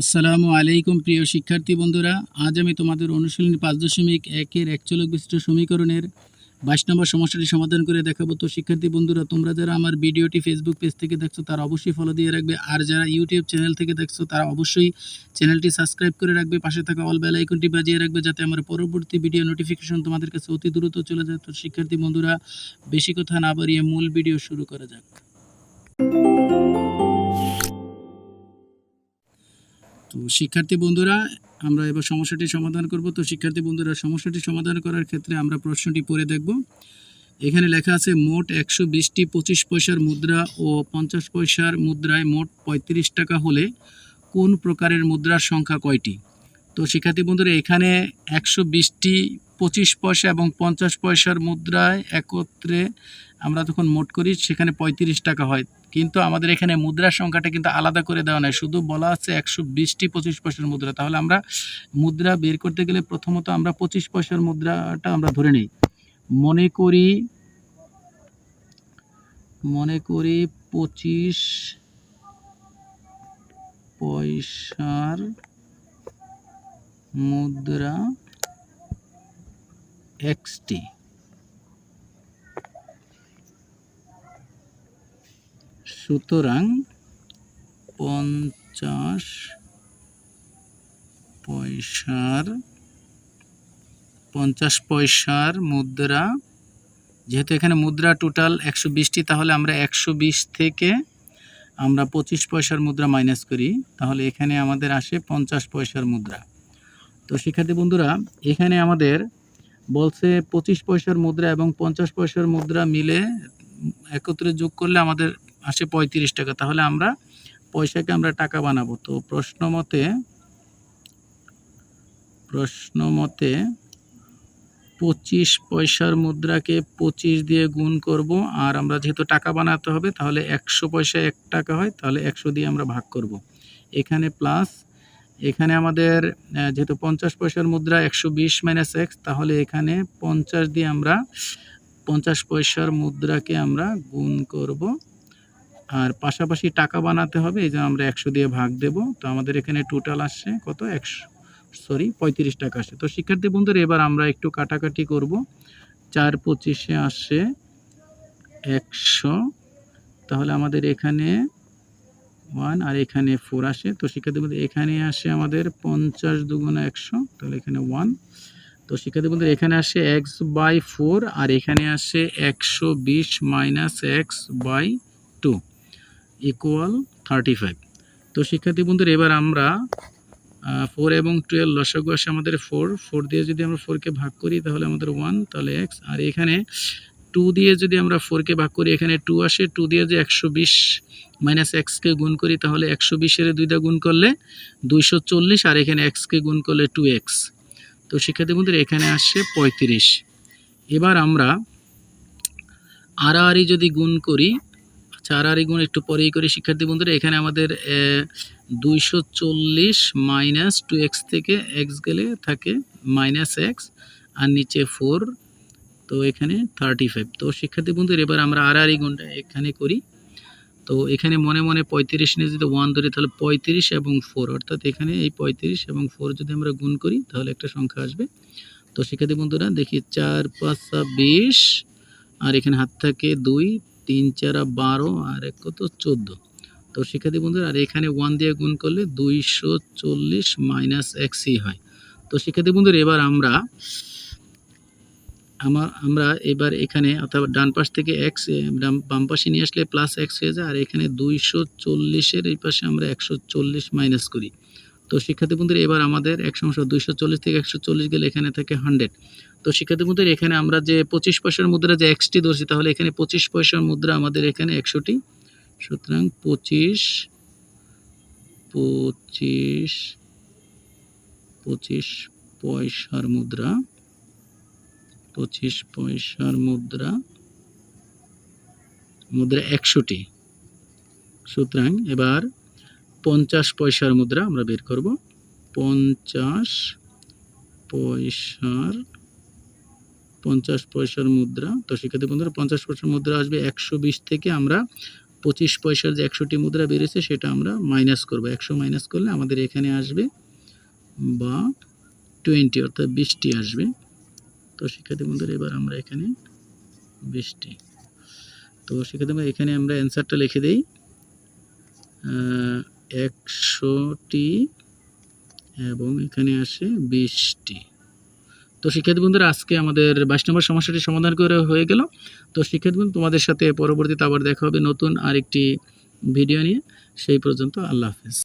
আসসালামু আলাইকুম প্রিয় শিক্ষার্থী বন্ধুরা, আজ আমি তোমাদের অনুশীলনী পাঁচ দশমিক একের একচলক বিশিষ্ট সমীকরণের বাইশ নম্বর সমস্যাটি সমাধান করে দেখাবো। তো শিক্ষার্থী বন্ধুরা, তোমরা যারা আমার ভিডিওটি ফেসবুক পেজ থেকে দেখছ, তারা অবশ্যই ফলো দিয়ে রাখবে। আর যারা ইউটিউব চ্যানেল থেকে দেখছ, তারা অবশ্যই চ্যানেলটি সাবস্ক্রাইব করে রাখবে। পাশে থাকা অল বেল আইকনটি বাজিয়ে রাখবে যাতে আমার পরবর্তী ভিডিও নোটিফিকেশন তোমাদের কাছে অতি দ্রুত চলে যায়। তো শিক্ষার্থী বন্ধুরা, বেশি কথা না বাড়িয়ে মূল ভিডিও শুরু করা যাক। তো শিক্ষার্থী বন্ধুরা, আমরা এবার সমস্যাটি সমাধান করব। তো শিক্ষার্থী বন্ধুরা, সমস্যাটি সমাধান করার ক্ষেত্রে আমরা প্রশ্নটি পড়ে দেখব। এখানে লেখা আছে, মোট একশো বিশটি পঁচিশ পয়সার মুদ্রা ও পঞ্চাশ পয়সার মুদ্রায় মোট পঁয়ত্রিশ টাকা হলে কোন প্রকারের মুদ্রার সংখ্যা কয়টি? তো শিক্ষার্থী বন্ধুরা, এখানে একশো বিশটি পঁচিশ পয়সা এবং পঞ্চাশ পয়সার মুদ্রায় একত্রে আমরা তখন মোট করি, সেখানে পঁয়ত্রিশ টাকা হয়। কিন্তু আমাদের এখানে মুদ্রার সংখ্যাটা কিন্তু আলাদা করে দেওয়া নাই, শুধু বলা আছে একশো বিশটি পঁচিশ পয়সার মুদ্রা। তাহলে আমরা মুদ্রা বের করতে গেলে প্রথমত আমরা পঁচিশ পয়সার মুদ্রাটা আমরা ধরে নিই। মনে করি মনে করি পঁচিশ পয়সার মুদ্রা এক্সটি। সুতরাং পঞ্চাশ পয়সার পঞ্চাশ পয়সার মুদ্রা, যেহেতু এখানে মুদ্রা টোটাল একশো বিশটি, তাহলে আমরা একশো বিশ থেকে আমরা পঁচিশ পয়সার মুদ্রা মাইনাস করি, তাহলে এখানে আমাদের আসে পঞ্চাশ পয়সার মুদ্রা। তো শিক্ষার্থী বন্ধুরা, এখানে আমাদের বলছে পঁচিশ পয়সার মুদ্রা এবং পঞ্চাশ পয়সার মুদ্রা মিলে একত্রে যোগ করলে আমাদের আসে পঁয়ত্রিশ টাকা। তাহলে আমরা পয়সাকে আমরা টাকা বানাবো। তো প্রশ্ন মতে প্রশ্ন মতে পঁচিশ পয়সার মুদ্রাকে পঁচিশ দিয়ে গুণ করব আর আমরা যেহেতু টাকা বানাতে হবে, তাহলে একশো পয়সা এক টাকা হয়, তাহলে একশো দিয়ে আমরা ভাগ করব। এখানে প্লাস এখানে আমাদের যেহেতু পঞ্চাশ পয়সার মুদ্রা একশো বিশ মাইনাস এক্স তাহলে এখানে পঞ্চাশ দিয়ে আমরা পঞ্চাশ পয়সার মুদ্রাকে আমরা গুণ করব। আর পাশাপাশি টাকা বানাতে হবে, এই জন্য আমরা একশো দিয়ে ভাগ দেব। তো আমাদের এখানে টোটাল আসছে কত? একশো সরি পঁয়ত্রিশ টাকা আসে তো শিক্ষার্থী বন্ধুরা, এবার আমরা একটু কাটাকাটি করব। চার পঁচিশে আসে একশো। তাহলে আমাদের এখানে ওয়ান আর এখানে ফোর আসে। তো শিক্ষার্থী বন্ধু এখানে আসে আমাদের পঞ্চাশ দুগুণা একশো, তাহলে এখানে ওয়ান। তো শিক্ষার্থী বন্ধু এখানে আসে এক্স বাই ফোর আর এখানে আসে একশো বিশ minus x by two equal thirty five. তো শিক্ষার্থী বন্ধুর এবার আমরা ফোর এবং টুয়েলভ লসাগু আসে আমাদের ফোর। ফোর দিয়ে যদি আমরা ফোরকে ভাগ করি তাহলে আমাদের ওয়ান, তাহলে এক্স। আর এখানে টু দিয়ে যদি আমরা ফোরকে ভাগ করি, এখানে টু আসে। টু দিয়ে যে একশো বিশ মাইনাস এক্সকে গুণ করি, তাহলে একশো বিশের দুইটা গুণ করলে দুইশো চল্লিশ, আর এখানে এক্সকে গুণ করলে টু এক্স তো শিক্ষার্থী বন্ধুরা, এখানে আসছে পঁয়ত্রিশ। এবার আমরা আড়াআড়ি যদি গুণ করি আচ্ছা আড়াআড়ি গুণ একটু পরেই করি শিক্ষার্থী বন্ধুরা, এখানে আমাদের দুইশো চল্লিশ মাইনাস টু এক্স থেকে এক্স গেলে থাকে মাইনাস এক্স আর নিচে ফোর তো এখানে থার্টি ফাইভ তো শিক্ষার্থী বন্ধুরা, এবার আমরা আড়াআড়ি গুণটা এখানে করি। তো এখানে মনে মনে পঁয়ত্রিশ নিয়ে যদি ওয়ান ধরি, তাহলে পঁয়ত্রিশ এবং ফোর অর্থাৎ এখানে এই পঁয়ত্রিশ এবং ফোর যদি আমরা গুণ করি, তাহলে একটা সংখ্যা আসবে। তো শিক্ষার্থী বন্ধুরা, দেখি চার, পাঁচা বিশ, আর এখানে হাত থাকে দুই, তিন, চারা বারো, আর এক কত? চোদ্দ। তো শিক্ষার্থী বন্ধুরা, আর এখানে ওয়ান দিয়ে গুণ করলে দুইশো চল্লিশ মাইনাস এক্সই হয়। তো শিক্ষার্থী বন্ধুরা, এবার আমরা আমার আমরা এবার এখানে অর্থাৎ ডান পাশ থেকে এক্স বাম পাশে নিয়ে আসলে প্লাস এক্স হয়ে যায়, আর এখানে দুইশো চল্লিশের এই পাশে আমরা একশো চল্লিশ মাইনাস করি। তো শিক্ষার্থী বন্ধুরা, এবার আমাদের এক সমস্যা, দুইশো চল্লিশ থেকে একশো চল্লিশ গেলে এখানে থাকে হান্ড্রেড তো শিক্ষার্থী বন্ধুরা, এখানে আমরা যে পঁচিশ পয়সার মুদ্রা যে এক্সটি ধরছি, তাহলে এখানে পঁচিশ পয়সার মুদ্রা আমাদের এখানে একশোটি। সুতরাং পঁচিশ পঁচিশ পঁচিশ পয়সার মুদ্রা পঁচিশ পয়সার মুদ্রা মুদ্রা একশোটি সুতরাং এবার পঞ্চাশ পয়সার মুদ্রা আমরা বের করব। পঞ্চাশ পয়সার পঞ্চাশ পয়সার মুদ্রা। তো শিক্ষার্থী বন্ধুরা, পঞ্চাশ পয়সার মুদ্রা আসবে একশো বিশ থেকে আমরা পঁচিশ পয়সার যে একশোটি মুদ্রা বেরিয়েছে সেটা আমরা মাইনাস করব। একশো মাইনাস করলে আমাদের এখানে আসবে বা টোয়েন্টি অর্থাৎ বিশটি আসবে। তো শিক্ষার্থী বন্ধুরা এবার আমরা এখানে বিশটি তো শিক্ষার্থী বন্ধুরা, এখানে আমরা অ্যান্সারটা লিখে দিই। একশোটি এবং এখানে আসে বিশটি। তো শিক্ষার্থী বন্ধুরা আজকে আমাদের বাইশ নম্বর সমস্যাটি সমাধান করে হয়ে গেল। তো শিক্ষার্থী বন্ধু তোমাদের সাথে পরবর্তীতে আবার দেখা হবে নতুন আরেকটি ভিডিও নিয়ে। সেই পর্যন্ত আল্লাহ হাফেজ।